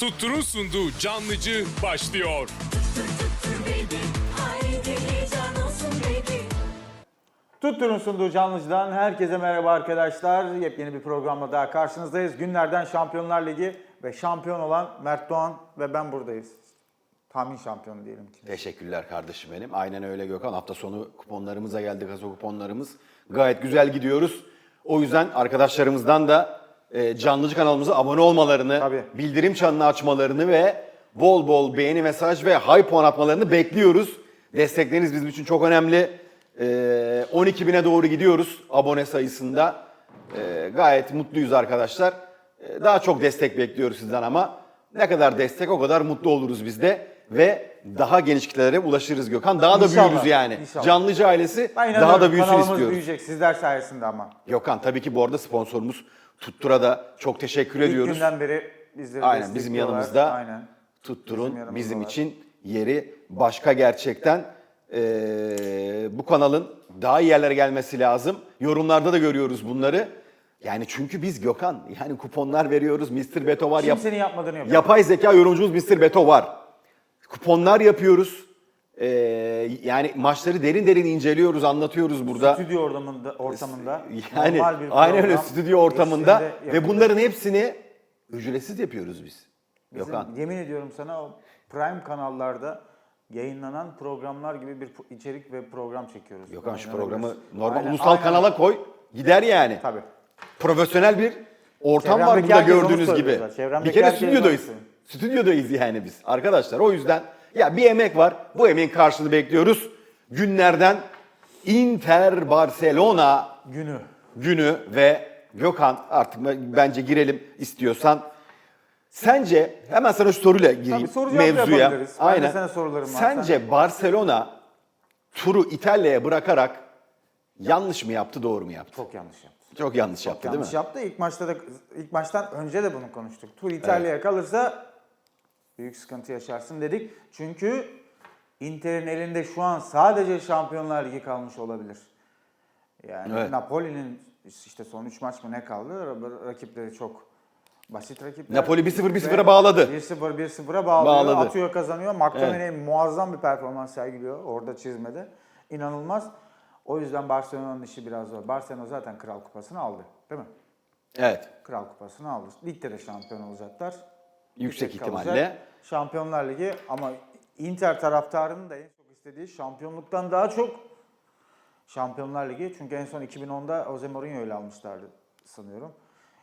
Tuttur'un sunduğu Canlıcı başlıyor. Tuttur'un sunduğu Canlıcı'dan herkese merhaba arkadaşlar. Yepyeni bir programla daha karşınızdayız. Günlerden Şampiyonlar Ligi ve şampiyon olan Mert Doğan ve ben buradayız. Tahmin şampiyonu diyelim ki. Teşekkürler kardeşim benim. Aynen öyle Gökhan. Hafta sonu kuponlarımıza geldik. Gazo kuponlarımız. Gayet güzel gidiyoruz. O yüzden arkadaşlarımızdan da e, Canlıcı kanalımıza abone olmalarını, Tabii. bildirim çanını açmalarını ve bol bol beğeni mesaj ve high puan atmalarını bekliyoruz. Destekleriniz bizim için çok önemli. E, 12 bine doğru gidiyoruz abone sayısında. E, gayet mutluyuz arkadaşlar. E, daha çok destek bekliyoruz sizden ama ne kadar destek o kadar mutlu oluruz biz de ve daha geniş kitlelere ulaşırız Gökhan. Daha da İnşallah, büyürüz yani. inşallah. Canlıcı ailesi Ben inanıyorum, daha da büyüsün kanalımız istiyoruz. büyüyecek sizler sayesinde ama. Gökhan tabii ki bu arada sponsorumuz Tuttur'a da çok teşekkür İlk ediyoruz. günden beri bizleri Aynen bizim destekliyorlar. yanımızda Aynen. Tuttur'un Bizim bizim, için yeri başka gerçekten. Ee, bu kanalın daha iyi yerlere gelmesi lazım. Yorumlarda da görüyoruz bunları. Yani çünkü biz Gökhan yani kuponlar veriyoruz. Mr. Beto var. Kimsenin yapmadığını yapıyor. yapay zeka yorumcumuz Mr. Beto var. Kuponlar yapıyoruz. Ee, yani maçları derin derin inceliyoruz, anlatıyoruz burada. Stüdyo ortamında, ortamında Yani normal bir aynen öyle program stüdyo ortamında ve bunların hepsini ücretsiz yapıyoruz biz. Bizim, Gökhan. Yemin ediyorum sana o Prime kanallarda yayınlanan programlar gibi bir pro- içerik ve program çekiyoruz. Gökhan şu programı normal Aynen, ulusal aynen. kanala koy gider yani. Tabii. Profesyonel bir ortam var Çevremdeki burada herkes onu gördüğünüz gibi. Çevremdeki Bir kere herkes stüdyodayız. onu söylüyor. Stüdyodayız yani biz arkadaşlar. O yüzden ya bir emek var. Bu emeğin karşılığını bekliyoruz. Günlerden Inter Barcelona Günü. günü ve Gökhan artık bence girelim istiyorsan. Sence hemen sana şu soruyla gireyim Tabii, soru cevap mevzuya. yapabiliriz. Ben de sana sorularım var. Sence Barcelona turu İtalya'ya bırakarak yanlış mı yaptı, doğru mu yaptı? Çok yanlış yaptı. Çok yanlış yaptı yanlış değil mi? yaptı. İlk maçta da ilk maçtan önce de bunu konuştuk. Tur İtalya'ya kalırsa büyük sıkıntı yaşarsın dedik. Çünkü Inter'in elinde şu an sadece Şampiyonlar Ligi kalmış olabilir. Yani Evet. Napoli'nin işte son 3 maç mı ne kaldı? Ra- Rakipleri çok basit rakipler. Napoli 1-0, 1-0'a Ve bağladı. 1-0 1-0'a bağlıyor. Bağladı. Atıyor kazanıyor. McTominay muazzam bir performans sergiliyor orada çizmede. İnanılmaz. O yüzden Barcelona'nın işi biraz zor. Barcelona zaten Kral Kupası'nı aldı. Değil mi? Evet. Kral Kupası'nı aldı. Ligde de şampiyon olacaklar. Yüksek ihtimalle. kalacak. Şampiyonlar Ligi ama Inter taraftarının da en çok istediği şampiyonluktan daha çok Şampiyonlar Ligi. Çünkü en son 2010'da Jose Mourinho ile almışlardı sanıyorum.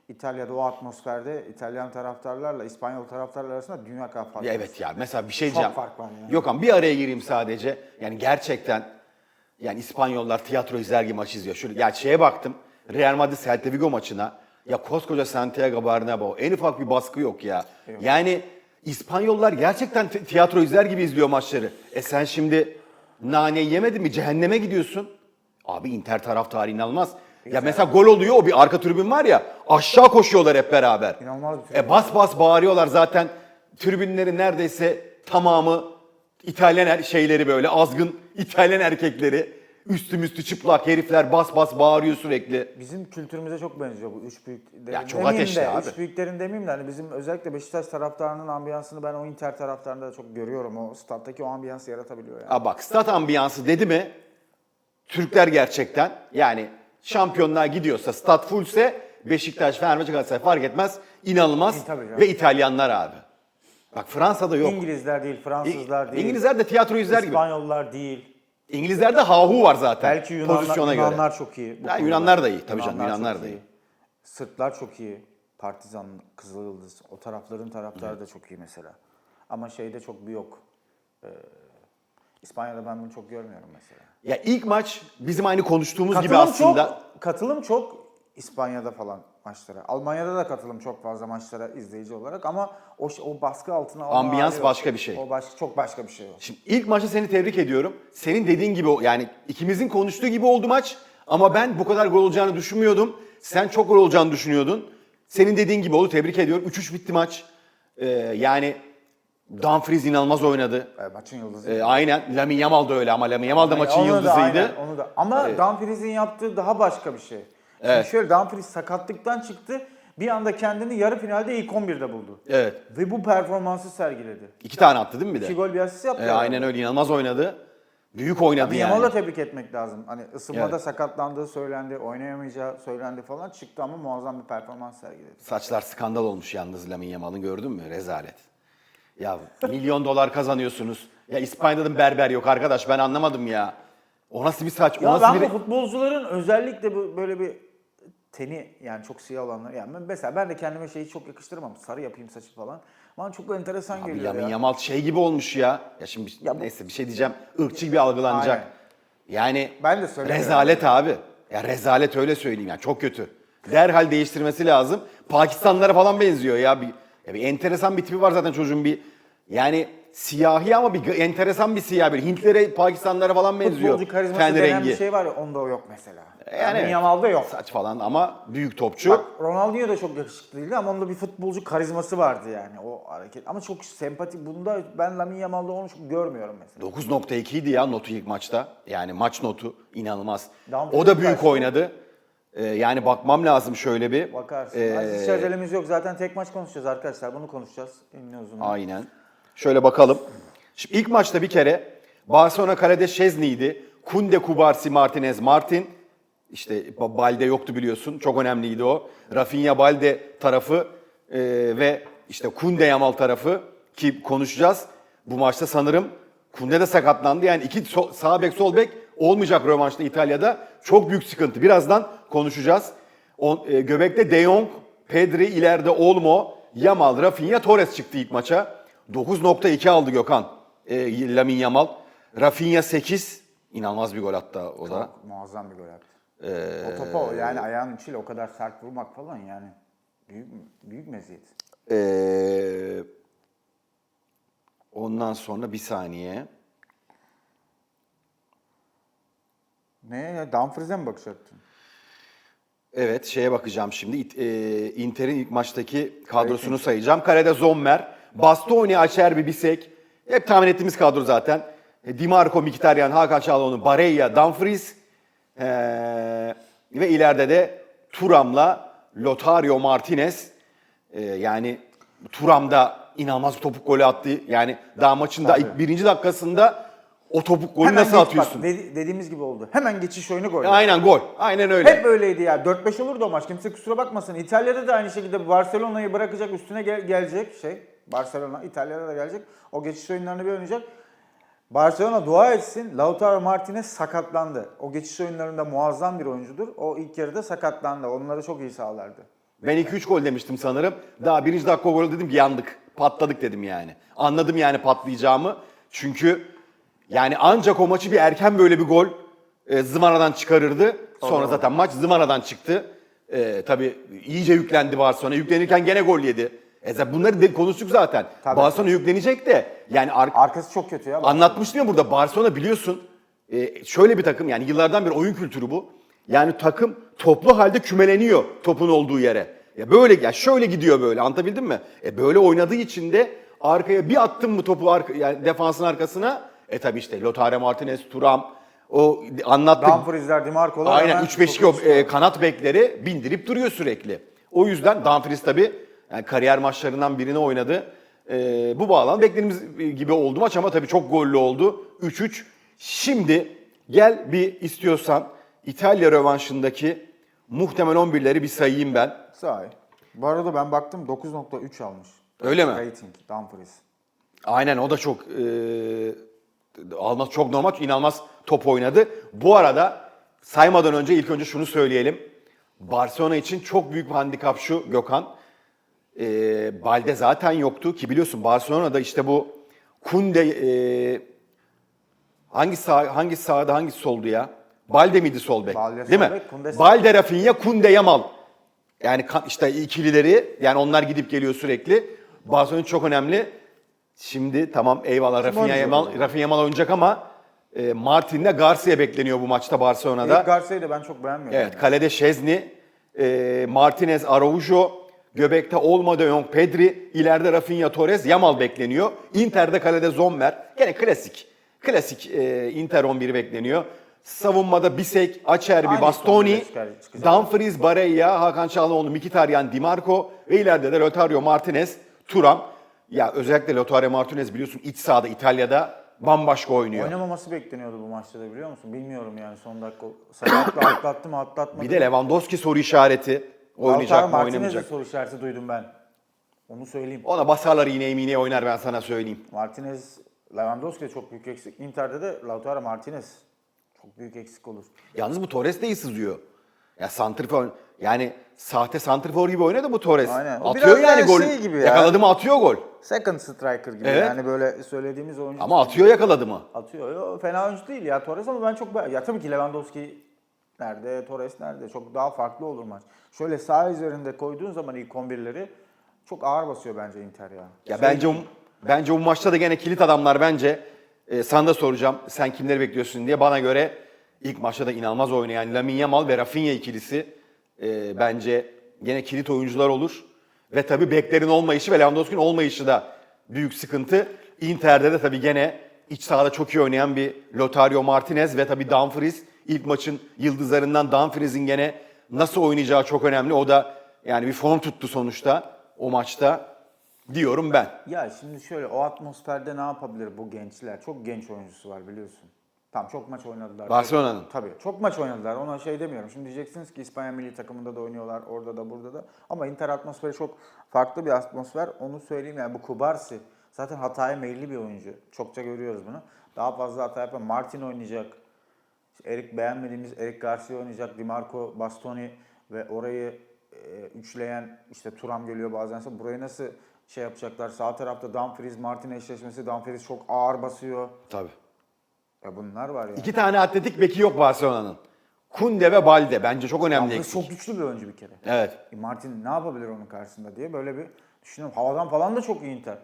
İtalya'da o atmosferde İtalyan taraftarlarla İspanyol taraftarlar arasında dünya kadar fark Ya var. evet ya mesela bir şey Çok diyeceğim. fark var yani. Gökhan bir araya gireyim sadece. Yani gerçekten yani İspanyollar tiyatro izler gibi maç izliyor. Şöyle ya şeye baktım. Real Madrid Celta Vigo maçına. Ya koskoca Santiago Bernabéu. En ufak bir baskı yok ya. Yani İspanyollar gerçekten ti- tiyatro izler gibi izliyor maçları. E sen şimdi naneyi yemedin mi? Cehenneme gidiyorsun. Abi Inter taraftarı inanılmaz. Ya mesela gol oluyor o bir arka tribün var ya aşağı koşuyorlar hep beraber. İnanılmaz bir tribün. E bas bas bağırıyorlar zaten. Tribünlerin neredeyse tamamı İtalyan er- şeyleri böyle azgın İtalyan erkekleri. Üstü müstü çıplak herifler bas bas bağırıyor sürekli. Bizim kültürümüze çok benziyor bu üç büyük Ya çok demeyeyim ateşli de, abi. Üç büyüklerin demeyeyim de hani bizim özellikle Beşiktaş taraftarının ambiyansını ben o Inter taraftarında da çok görüyorum. O stattaki o ambiyansı yaratabiliyor yani. Ha bak stat ambiyansı dedi mi Türkler gerçekten yani şampiyonluğa gidiyorsa stat fullse Beşiktaş, Fenerbahçe, Galatasaray fark etmez. inanılmaz İyi, tabii canım. ve İtalyanlar abi. Bak Fransa'da yok. İngilizler değil, Fransızlar değil. İngilizler de tiyatro izler gibi. İspanyollar değil. İngilizlerde hahu var zaten. Belki Yunanlar, pozisyona göre. Yunanlar çok iyi. bu Ya konuda. Yunanlar da iyi, tabii canım, Yunanlar çok da iyi. Sırplar çok iyi. Partizan, Kızılyıldız. O tarafların taraftarı da çok iyi mesela. Ama şeyde çok bir yok. Ee, İspanya'da ben bunu çok görmüyorum mesela. Ya ilk maç bizim aynı konuştuğumuz gibi aslında. çok, katılım çok İspanya'da falan maçlara. Almanya'da da katılım çok fazla maçlara izleyici olarak ama o o baskı altına alma Ambiyans hali yok. başka bir şey. O başka çok başka bir şey o. Şimdi ilk maçta seni tebrik ediyorum. Senin dediğin gibi yani ikimizin konuştuğu gibi oldu maç. Ama ben bu kadar gol olacağını düşünmüyordum. Sen çok gol olacağını düşünüyordun. Senin dediğin gibi oldu. Tebrik ediyorum. 3-3 bitti maç. Ee, yani Dumfries inanılmaz oynadı. E, maçın yıldızı. Ee, aynen. Lamine Yamal da öyle ama Lamine Yamal da maçın Onu da, yıldızıydı. aynen, onu da. Ama Dumfries'in yaptığı daha başka bir şey. Şimdi Evet. şöyle Dumfries sakatlıktan çıktı. bir anda kendini yarı finalde ilk 11'de buldu. Evet. Ve bu performansı sergiledi. İki tane attı değil mi bir İki de? gol bir asist yaptı. E, aynen öyle inanılmaz oynadı. Büyük oynadı yani. Yamal'ı da tebrik etmek lazım. Hani ısınmada Evet. sakatlandığı söylendi, oynayamayacağı söylendi falan çıktı ama muazzam bir performans sergiledi. Saçlar skandal olmuş yalnız Lamine Yamal'ın gördün mü? Rezalet. Ya milyon dolar kazanıyorsunuz. Ya İspanya'da da berber yok arkadaş ben anlamadım ya. O nasıl bir saç? O Ya nasıl ben bir... bu futbolcuların özellikle böyle bir teni yani çok siyah olanlar yani ben- mesela ben de kendime şeyi çok yakıştıramam. Sarı yapayım saçı falan. Bana çok enteresan Abi geliyor Lamine ya. Yamal şey gibi olmuş ya. Ya şimdi Ya bu- neyse bir şey diyeceğim. Irkçı bir algılanacak. Aynen. Yani Ben de söylemiyorum. rezalet abi. Ya rezalet öyle söyleyeyim yani çok kötü. Derhal değiştirmesi lazım. Pakistanlılara falan benziyor ya. Bir, ya bir enteresan bir tipi var zaten çocuğun bir. Yani siyahi ama bir enteresan bir siyah bir. Hintlere, Pakistanlılara falan benziyor. Futbolcu karizması denen rengi. bir şey var ya onda o yok mesela. Yani Yani evet. Yamal'da yok. Saç falan ama büyük topçu. Bak Ronaldinho da çok yakışıklı değildi ama onda bir futbolcu karizması vardı yani o hareket. Ama çok sempatik. Bunda ben Lamine Yamal'da onu çok görmüyorum mesela. 9.2 idi ya notu ilk maçta. Yani maç notu inanılmaz. Dumfries o da büyük kaçtı. oynadı. Ee, yani bakmam lazım şöyle bir. Bakarsın. Ee, hiç acelemiz yok. Zaten tek maç konuşacağız arkadaşlar. Bunu konuşacağız. Ünlü uzun. Aynen. Şöyle bakalım. Şimdi ilk maçta bir kere Barcelona kalede Şezni'ydi. Kunde, Kubarsi, Martinez, Martin. İşte Ba- Balde yoktu biliyorsun. Çok önemliydi o. Rafinha Balde tarafı e, ve işte Kunde Yamal tarafı ki konuşacağız. Bu maçta sanırım Kunde de sakatlandı. Yani iki so- sağ bek sol bek olmayacak rövanşta İtalya'da. Çok büyük sıkıntı. Birazdan konuşacağız. O, e, göbekte De Jong, Pedri, ileride Olmo, Yamal, Rafinha, Torres çıktı ilk maça. 9.2 aldı Gökhan. E, Lamin Yamal. Rafinha 8. İnanılmaz bir gol hatta o da. Çok muazzam bir gol attı. Ee, o topa o yani ayağın içiyle o kadar sert vurmak falan yani büyük büyük meziyet. Ee, ondan sonra bir saniye. Ne ya Dumfries'e mi bakacaktın? Evet şeye bakacağım şimdi. İt- e, Inter'in ilk maçtaki kadrosunu sayacağım. Kalede Zommer, Bastoni, Acerbi, Bisek. Hep tahmin ettiğimiz kadro zaten. E, Di Marco, Mkhitaryan, Hakan Çalhanoğlu, Barella, Dumfries. Ee, ve ileride de Turam'la Lotario Martinez. Ee, yani Turam da inanılmaz topuk golü attı. Yani daha maçın da ilk birinci dakikasında o topuk golü Hemen nasıl geç- atıyorsun? Bak, dedi- dediğimiz gibi oldu. Hemen geçiş oyunu gol. Aynen gol. Aynen öyle. Hep böyleydi ya. 4-5 olurdu o maç. Kimse kusura bakmasın. İtalya'da da aynı şekilde Barcelona'yı bırakacak üstüne gel- gelecek şey. Barcelona İtalya'da da gelecek. O geçiş oyunlarını bir oynayacak. Barcelona dua etsin. Lautaro Martinez sakatlandı. O geçiş oyunlarında muazzam bir oyuncudur. O ilk yarıda sakatlandı. Onları çok iyi sağlardı. Ben 2-3 gol demiştim sanırım. Daha birinci dakika gol dedim ki yandık. Patladık dedim yani. Anladım yani patlayacağımı. Çünkü yani ancak o maçı bir erken böyle bir gol e, zıvanadan çıkarırdı. Sonra zaten maç zıvanadan çıktı. E, tabii iyice yüklendi Barcelona. Yüklenirken gene gol yedi. E zaten bunları de konuştuk zaten. Tabii. Barcelona yüklenecek de yani ar- Arkası çok kötü ya. Anlatmıştım ya burada Barcelona biliyorsun e, şöyle bir takım yani yıllardan beri oyun kültürü bu. Yani takım toplu halde kümeleniyor topun olduğu yere. Ya böyle ya şöyle gidiyor böyle anlatabildim mi? E böyle oynadığı için de arkaya bir attın mı topu arka, yani defansın arkasına e tabi işte Lothar Martinez, Thuram o anlattık. Dumfries'ler, Di Marco'lar. Aynen hemen 3-5-2 çok o, e, kanat bekleri bindirip duruyor sürekli. O yüzden Dumfries tabii yani kariyer maçlarından birini oynadı. E, bu bağlam beklediğimiz gibi oldu maç ama tabii çok gollü oldu. 3-3. Şimdi gel bir istiyorsan İtalya rövanşındaki muhtemel 11'leri bir sayayım ben. Sahi. Bu arada ben baktım 9.3 almış. Öyle mi? Rating Dumfries. Aynen o da çok e, alması çok normal inanılmaz top oynadı. Bu arada saymadan önce ilk önce şunu söyleyelim. Barcelona için çok büyük bir handikap şu Gökhan. E, Balde zaten yoktu ki biliyorsun Barcelona'da işte bu Kunde e, hangi sağ hangi sağda hangisi soldu ya? Balde miydi sol bek? Balde Değil sol mi? bek, Kunde sağ. Balde Rafinha, Kunde Yamal. Yani ka- işte ikilileri yani onlar gidip geliyor sürekli. Barcelona çok önemli. Şimdi tamam eyvallah Rafinha oynayacak Yamal? Rafinha Yamal oynayacak ama e, Martin'le Garcia bekleniyor bu maçta Barcelona'da. İlk Garcia'yı da ben çok beğenmiyorum. Evet kalede Şezni, e, Martinez, Araujo, göbekte Olmo, De Jong, Pedri, ileride Rafinha, Torres, Yamal bekleniyor. Inter'de kalede Zommer. Gene klasik. Klasik e, Inter 11 bekleniyor. Savunmada Bisek, Acerbi, Bastoni. Dumfries, Barella, Hakan Çalhanoğlu, Mkhitaryan, Di Marco ve ileride de Lotario Martinez, Turam. Ya özellikle Lotario Martinez biliyorsun iç sahada İtalya'da bambaşka oynuyor. Oynamaması bekleniyordu bu maçta da biliyor musun? Bilmiyorum yani son dakika sakatlığı atlattı mı atlatmadı Bir de Lewandowski soru işareti. Oynayacak mı oynamayacak. soru işareti duydum ben. Onu söyleyeyim. Ona basarlar yine emineğe oynar ben sana söyleyeyim. Martinez, Lewandowski de çok büyük eksik. Inter'de de Lautaro Martinez çok büyük eksik olur. Yalnız bu Torres de iyi sızıyor. Ya santrfor yani sahte santrfor gibi oynadı bu Torres. Aynen. O Atıyor biraz yani yani gol. şey gibi ya. Yakaladı mı atıyor gol. Second striker gibi Evet. yani böyle söylediğimiz oyuncu. Ama atıyor yakaladı mı? Atıyor. Yo, fena oyuncu değil ya Torres ama ben çok be- ya tabii ki Lewandowski nerede, Torres nerede? Çok daha farklı olur maç. Şöyle sağ üzerinde koyduğun zaman ilk 11'leri çok ağır basıyor bence Inter ya. Ya bence bu, bence bu maçta da gene kilit adamlar bence. E, sana da soracağım sen kimleri bekliyorsun diye. Bana göre ilk maçta da inanılmaz oynayan Lamine Yamal ve Rafinha ikilisi e, bence gene kilit oyuncular olur. Ve tabii beklerin olmayışı ve Lewandowski'nin olmayışı da büyük sıkıntı. Inter'de de tabii gene iç sahada çok iyi oynayan bir Lotario Martinez ve tabii Dumfries. İlk maçın yıldızlarından Dumfries'in gene nasıl oynayacağı çok önemli. O da yani bir form tuttu sonuçta o maçta diyorum ben. Ya şimdi şöyle o atmosferde ne yapabilir bu gençler? Çok genç oyuncusu var biliyorsun. Tamam çok maç oynadılar. Barcelona'nın. Tabii çok maç oynadılar ona şey demiyorum. Şimdi diyeceksiniz ki İspanya milli takımında da oynuyorlar orada da burada da. Ama Inter atmosferi çok farklı bir atmosfer. Onu söyleyeyim yani bu Kubarsi zaten hataya meyilli bir oyuncu. Çokça görüyoruz bunu. Daha fazla hata yapan Martin oynayacak. İşte Erik beğenmediğimiz Erik Garcia oynayacak. Di Marco, Bastoni ve orayı e, üçleyen işte Turam geliyor bazen. Burayı nasıl şey yapacaklar? Sağ tarafta Dumfries, Martin eşleşmesi. Dumfries çok ağır basıyor. Tabii. Ya bunlar var ya. İki tane atletik beki yok Barcelona'nın. Kunde ve Balde bence çok önemli Dumfries eksik. çok güçlü bir oyuncu bir kere. Evet. E Martin ne yapabilir onun karşısında diye böyle bir düşünüyorum. Havadan falan da çok iyi Inter.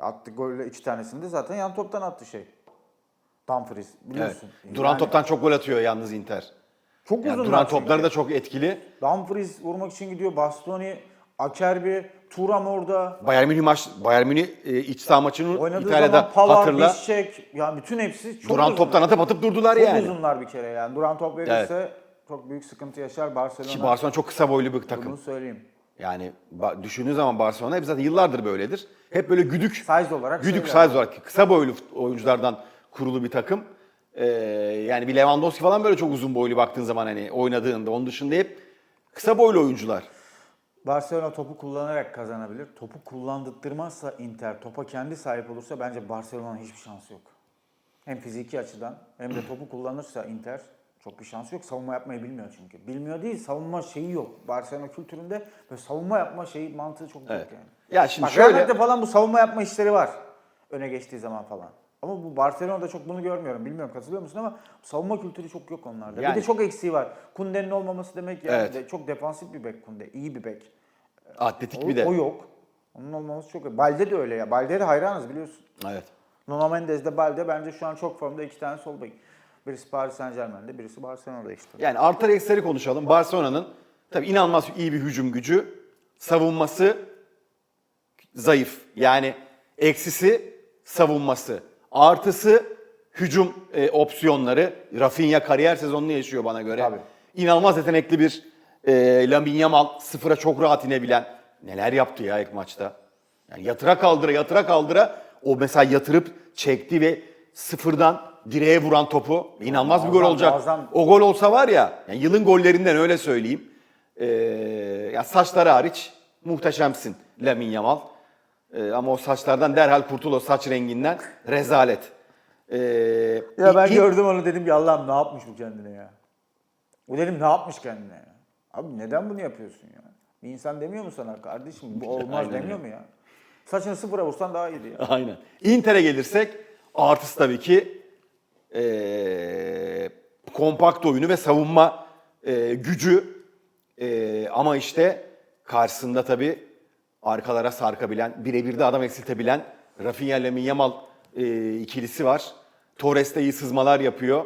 Attık golle iki tanesini de zaten yan toptan attı şey. Dumfries Evet. biliyorsun. Duran Yani toptan çok gol atıyor yalnız Inter. çok Yani uzunlar duran çünkü. topları da çok etkili. Dumfries vurmak için gidiyor. Bastoni, Acerbi, Turam orada. Bayern Münih maç Bayern Münih e, iç saha maçını Oynadığı İtalya'da zaman Pavard, hatırla. Bisek, ya bütün hepsi çok Duran uzun. toptan atıp atıp durdular Çok yani. uzunlar bir kere yani. Duran top verirse çok büyük sıkıntı yaşar Barcelona. Ki Barcelona çok kısa boylu bir Bunu takım. söyleyeyim. Yani düşündüğün zaman Barcelona hep zaten yıllardır böyledir. Hep böyle güdük. Size olarak Güdük size olarak kısa boylu oyunculardan kurulu bir takım. Ee, yani bir Lewandowski falan böyle çok uzun boylu baktığın zaman hani oynadığında. Onun dışında hep kısa boylu oyuncular. Barcelona topu kullanarak kazanabilir. Topu kullandırtmazsa Inter, topa kendi sahip olursa bence Barcelona'nın hiçbir şansı yok. Hem fiziki açıdan hem de topu kullanırsa Inter çok bir şansı yok. Savunma yapmayı bilmiyor çünkü. Bilmiyor değil, savunma şeyi yok. Barcelona kültüründe ve savunma yapma şeyi mantığı çok Evet. yok yani. Ya şimdi Bak, şöyle falan bu savunma yapma işleri var. Öne geçtiği zaman falan. Ama bu Barcelona'da çok bunu görmüyorum. Bilmiyorum katılıyor musun ama savunma kültürü çok yok onlarda. Yani- Bir de çok eksiği var. Kunde'nin olmaması demek yani Evet. de çok defansif bir bek Kunde. iyi bir bek. atletik O, bir de. o yok. Onun olmaması çok Balde de öyle ya. Balde'ye de hayranız biliyorsun. Evet. Nuno Mendes de Balde bence şu an çok formda iki tane sol bek. Birisi Paris Saint Germain'de, birisi Barcelona'da işte. Yani artı eksileri konuşalım. Barcelona'nın tabii inanılmaz iyi bir hücum gücü. Savunması zayıf. Yani eksisi savunması. Artısı hücum e, opsiyonları. Rafinha kariyer sezonunu yaşıyor bana göre. Tabii. İnanılmaz yetenekli bir e, Lamine Yamal. Sıfıra çok rahat inebilen. Neler yaptı ya ilk maçta. Yani yatıra kaldıra yatıra kaldıra o mesela yatırıp çekti ve sıfırdan direğe vuran topu inanılmaz bir gol olacak. muazzam. O gol olsa var ya, yani yılın gollerinden öyle söyleyeyim. Ee, ya saçları hariç muhteşemsin Lamine Yamal. Ee, ama o saçlardan derhal kurtul o saç renginden. Rezalet. Ee, Ya ben i- i- gördüm onu dedim ki Allah'ım ne yapmış bu kendine ya. Bu dedim ne yapmış kendine ya. Abi neden bunu yapıyorsun ya? Bir insan demiyor mu sana kardeşim bu olmaz Aynen demiyor mu ya? Saçını sıfıra vursan daha iyiydi ya. Aynen. Inter'e gelirsek artısı tabii ki ee, kompakt oyunu ve savunma ee, gücü. Ee, ama işte karşısında tabii arkalara sarkabilen, birebir de adam eksiltebilen Rafinha Lamine Yamal ee, ikilisi var. Torres de iyi sızmalar yapıyor.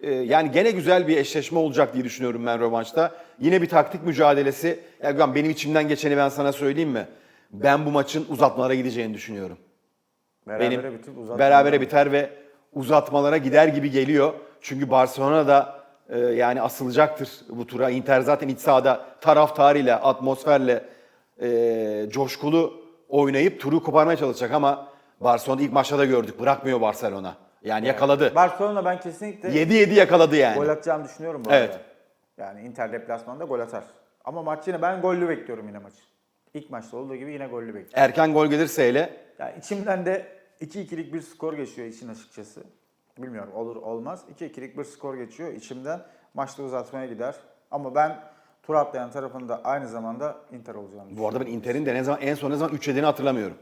Ee, yani gene güzel bir eşleşme olacak diye düşünüyorum ben rövanşta. Yine bir taktik mücadelesi. Erdoğan benim içimden geçeni ben sana söyleyeyim mi? Ben bu maçın uzatmalara gideceğini düşünüyorum Berabere benim bitip uzatmalara- berabere biter ve uzatmalara gider gibi geliyor. Çünkü Barcelona da e, yani asılacaktır bu tura. Inter zaten iç sahada taraftarıyla, atmosferle e, coşkulu oynayıp turu koparmaya çalışacak ama Barcelona ilk maçta da gördük. Bırakmıyor Barcelona. Yani yakaladı. Barcelona ben kesinlikle 7-7 yakaladı yani. gol atacağını düşünüyorum bu Evet. arada. Yani Inter deplasmanda gol atar. Ama maç yine ben gollü bekliyorum yine maçı. İlk maçta olduğu gibi yine gollü bekliyorum. Erken gol gelirse hele Yani içimden de 2-2'lik bir skor geçiyor işin açıkçası. Bilmiyorum olur olmaz. 2-2'lik bir skor geçiyor içimden. Maçta uzatmaya gider. Ama ben tur atlayan tarafında aynı zamanda Inter olacağını bu arada ben Inter'in de ne zaman en son ne zaman 3 yediğini hatırlamıyorum.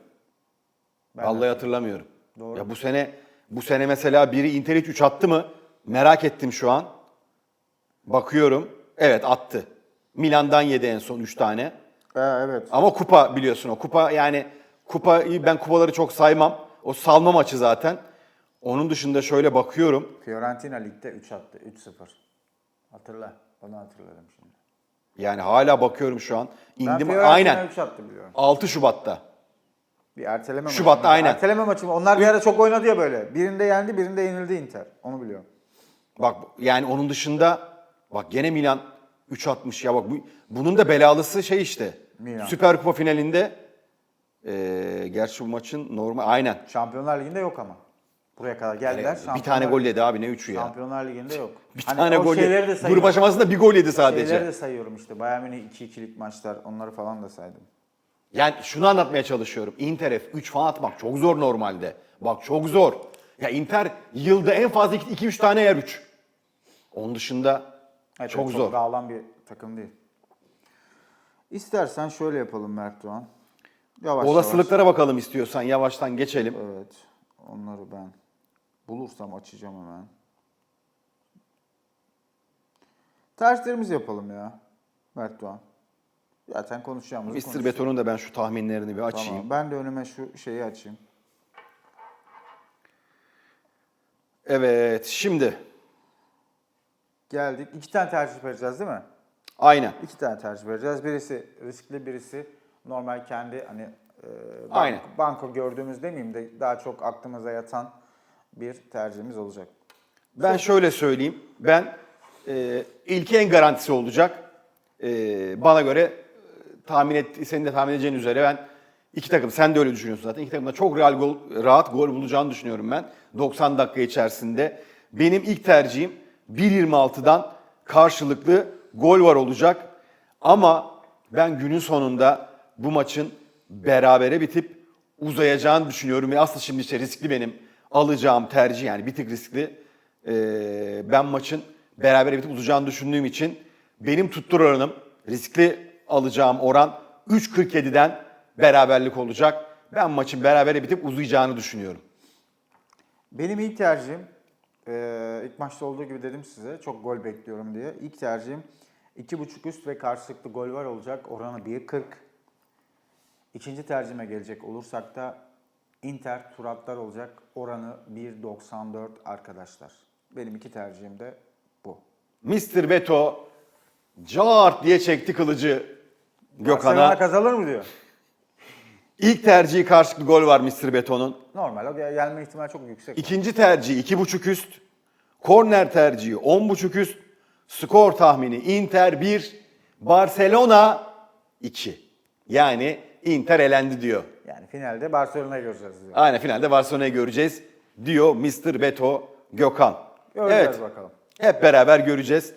Ben Vallahi hatırlamıyorum. Doğru. Ya bu sene bu sene mesela biri Inter hiç 3 attı mı? Merak ettim şu an. Bakıyorum. Evet attı. Milan'dan yedi en son 3 tane. Ee, evet. Ama kupa biliyorsun o. Kupa yani kupayı ben kupaları çok saymam. O salma maçı zaten. Onun dışında şöyle bakıyorum. Fiorentina ligde 3 attı. 3-0. Hatırla. Onu hatırladım şimdi. Yani hala bakıyorum şu an. Ben İndim Fiorentina aynen. 3 attı biliyorum. 6 Şubat'ta. Bir erteleme Şubat'ta maçı. aynen. Erteleme maçı? Onlar bir ara çok oynadı ya böyle. Birinde yendi, birinde yenildi Inter. Onu biliyorum. Bak yani onun dışında bak gene Milan 3 atmış ya bak bu, bunun da belalısı şey işte. Milan. Süper Kupa finalinde eee gerçi bu maçın normal aynen. Şampiyonlar Ligi'nde yok ama. Buraya kadar geldiler. Yani bir tane gol yedi abi ne üçü ya. Şampiyonlar Ligi'nde yok. Bir Hani tane gol yedi. Grup aşamasında bir gol yedi sadece. Şeyleri de sayıyorum işte. Bayern Münih 2-2'lik maçlar. Onları falan da saydım. Yani şunu anlatmaya çalışıyorum. Inter'e 3 falan atmak çok zor normalde. Bak çok zor. Ya Inter yılda en fazla 2-3 tane yer 3. Onun dışında Evet, çok evet, zor. dağılan bir takım değil. İstersen şöyle yapalım Mert Doğan. Yavaş Olasılıklara bakalım istiyorsan yavaştan geçelim. yavaş. Evet. Onları ben bulursam açacağım hemen. Tercihlerimizi yapalım ya. Mert Doğan. Zaten konuşacağımızı Mr. Beton'un da ben şu tahminlerini bir açayım. Tamam. Ben de önüme şu şeyi açayım. Evet şimdi Geldik. İki tane tercih vereceğiz değil mi? aynen. İki tane tercih vereceğiz. Birisi riskli, birisi normal kendi hani e, bank- Aynen. banko gördüğümüz demeyeyim de daha çok aklımıza yatan bir tercihimiz olacak. Ben şöyle söyleyeyim. Ben e, ilki en garantisi olacak. E, bana göre e, tahmin et, senin de tahmin edeceğin üzere ben iki takım, sen de öyle düşünüyorsun zaten. İki takım da çok real gol, rahat gol bulacağını düşünüyorum ben. 90 dakika içerisinde. Benim ilk tercihim 1.26'dan karşılıklı gol var olacak. Ama ben günün sonunda bu maçın berabere bitip uzayacağını düşünüyorum. Ve aslında şimdi işte riskli benim alacağım tercih yani bir tık riskli. Ee, ben maçın berabere bitip uzayacağını düşündüğüm için benim tuttur oranım riskli alacağım oran 3.47'den beraberlik olacak. Ben maçın berabere bitip uzayacağını düşünüyorum. Benim ilk tercihim, e, ilk maçta olduğu gibi dedim size çok gol bekliyorum diye. İlk tercihim 2.5 üst ve karşılıklı gol var olacak. Oranı 1.40. İkinci tercihime gelecek olursak da Inter turatlar olacak. Oranı 1.94 arkadaşlar. Benim iki tercihim de bu. Mr. Beto cart diye çekti kılıcı Barcelona Gökhan'a. kazanır mı diyor. İlk tercihi karşılıklı gol var Mr. Beto'nun. Normal o gel- gelme ihtimali çok yüksek. İkinci tercihi 2.5 üst. Korner tercihi 10.5 üst. Skor tahmini Inter 1, Barcelona 2. Yani Inter elendi diyor. Yani finalde Barcelona'yı göreceğiz diyor. Aynen finalde Barcelona'yı göreceğiz diyor Mr. Beto Gökhan. Göreceğiz bakalım. Hep beraber göreceğiz.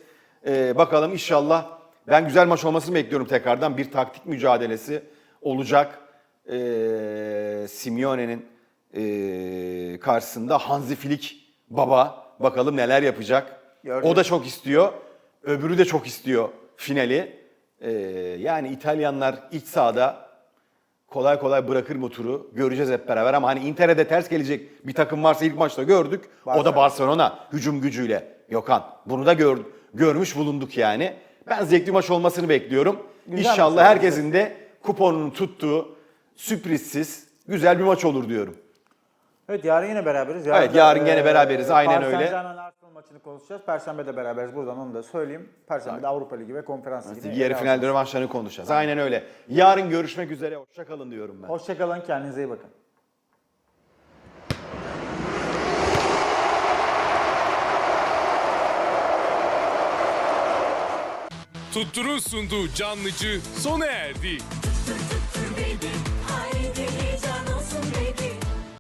Ee, bakalım inşallah. Ben güzel maç olmasını bekliyorum tekrardan. Bir taktik mücadelesi olacak. Ee, Simeone'nin ee, karşısında Hansi Flick baba. Bakalım neler yapacak. Göreceğiz. O da çok istiyor. Öbürü de çok istiyor finali. Ee, yani İtalyanlar iç sahada kolay kolay bırakır mı turu göreceğiz hep beraber ama hani Inter'e de ters gelecek bir takım varsa ilk maçta gördük. O da Barcelona. Barcelona hücum gücüyle. Gökhan bunu da gör, görmüş bulunduk yani. Ben zevkli maç olmasını bekliyorum. Güzel İnşallah herkesin de kuponunu tuttuğu sürprizsiz güzel bir maç olur diyorum. Evet yarın yine beraberiz. Evet, yarın gene beraberiz, aynen öyle maçını konuşacağız. Perşembe de beraberiz buradan onu da söyleyeyim. Perşembe de Avrupa Ligi ve Konferans Ligi'ne. Evet, yarı final dönemi maçlarını konuşacağız. Aynen öyle. Yarın görüşmek üzere. Hoşçakalın diyorum ben. Hoşçakalın. Kendinize iyi bakın. Tuttur'un sunduğu canlıcı sona erdi.